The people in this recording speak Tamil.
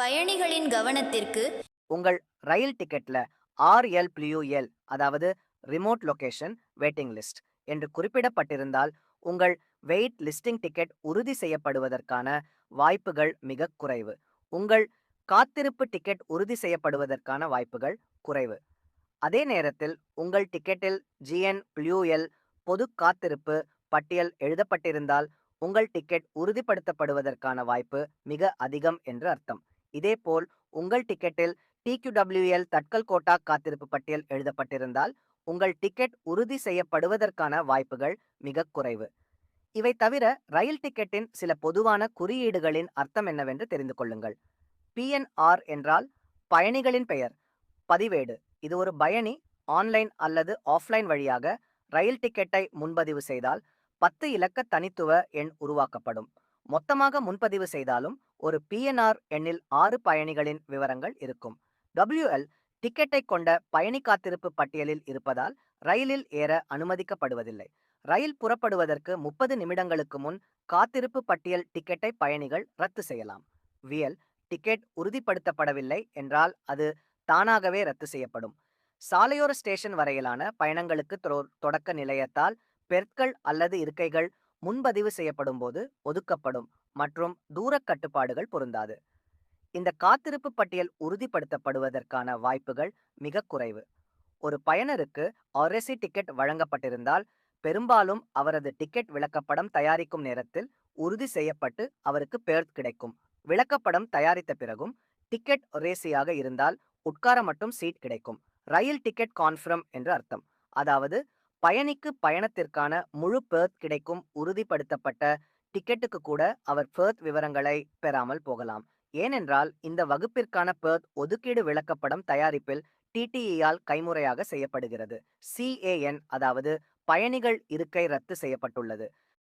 பயணிகளின் கவனத்திற்கு உங்கள் ரயில் டிக்கெட்ல ஆர்எல் எல் அதாவது ரிமோட் லொகேஷன் வெயிட்டிங் லிஸ்ட் என்று குறிப்பிடப்பட்டிருந்தால் உங்கள் வெயிட் லிஸ்டிங் டிக்கெட் உறுதி செய்யப்படுவதற்கான வாய்ப்புகள் மிக குறைவு. உங்கள் காத்திருப்பு டிக்கெட் உறுதி செய்யப்படுவதற்கான வாய்ப்புகள் குறைவு. அதே நேரத்தில் உங்கள் டிக்கெட்டில் ஜிஎன் பிளியூஎல் பொது காத்திருப்பு பட்டியல் எழுதப்பட்டிருந்தால் உங்கள் டிக்கெட் உறுதிப்படுத்தப்படுவதற்கான வாய்ப்பு மிக அதிகம் என்று அர்த்தம். இதேபோல் உங்கள் டிக்கெட்டில் டிக்யூடபிள்யூஎல் தட்கல் கோட்டா காத்திருப்பு பட்டியல் எழுதப்பட்டிருந்தால் உங்கள் டிக்கெட் உறுதி செய்யப்படுவதற்கான வாய்ப்புகள் மிக குறைவு. இவை தவிர ரயில் டிக்கெட்டின் சில பொதுவான குறியீடுகளின் அர்த்தம் என்னவென்று தெரிந்து கொள்ளுங்கள். பிஎன்ஆர் என்றால் பயணிகளின் பெயர் பதிவேடு. இது ஒரு பயணி ஆன்லைன் அல்லது ஆஃப்லைன் வழியாக ரயில் டிக்கெட்டை முன்பதிவு செய்தால் பத்து இலக்க தனித்துவ எண் உருவாக்கப்படும். மொத்தமாக முன்பதிவு செய்தாலும் ஒரு பிஎன்ஆர் எண்ணில் ஆறு பயணிகளின் விவரங்கள் இருக்கும். டபிள்யூஎல் டிக்கெட்டை கொண்ட பயணி காத்திருப்பு பட்டியலில் இருப்பதால் ரயிலில் ஏற அனுமதிக்கப்படுவதில்லை. ரயில் புறப்படுவதற்கு முப்பது நிமிடங்களுக்கு முன் காத்திருப்பு பட்டியல் டிக்கெட்டை பயணிகள் ரத்து செய்யலாம். வியல் டிக்கெட் உறுதிப்படுத்தப்படவில்லை என்றால் அது தானாகவே ரத்து செய்யப்படும். சாலையோர ஸ்டேஷன் வரையிலான பயணங்களுக்கு தொடக்க நிலையத்தால் பெற்கள் அல்லது இருக்கைகள் முன்பதிவு செய்யப்படும் போது ஒதுக்கப்படும் மற்றும் தூரக் கட்டுப்பாடுகள் பொருந்தாது. இந்த காத்திருப்பு பட்டியல் உறுதிப்படுத்தப்படுவதற்கான வாய்ப்புகள் மிக குறைவு. ஒரு பயனருக்கு ஆர்எஸ்சி டிக்கெட் வழங்கப்பட்டிருந்தால் பெரும்பாலும் அவரது டிக்கெட் விளக்கப்படம் தயாரிக்கும் நேரத்தில் உறுதி செய்யப்பட்டு அவருக்கு பெர்த் கிடைக்கும். விளக்கப்படம் தயாரித்த பிறகும் டிக்கெட் ஒரேசியாக இருந்தால் உட்கார மட்டும் சீட் கிடைக்கும். ரயில் டிக்கெட் கான்ஃபர்ம் என்று அர்த்தம். அதாவது பயணிக்கு பயணத்திற்கான முழு பெர்த் கிடைக்கும் உறுதிப்படுத்தப்பட்ட டிக்கெட்டுக்கு கூட அவர் பெர்த் விவரங்களை பெறாமல் போகலாம். ஏனென்றால் இந்த வகுப்பிற்கான பெர்த் ஒதுக்கீடு விளக்கப்படம் தயாரிப்பில் டிடிஇயால் கைமுறையாக செய்யப்படுகிறது. சிஏஎன் அதாவது பயணிகள் இருக்கை ரத்து செய்யப்பட்டுள்ளது.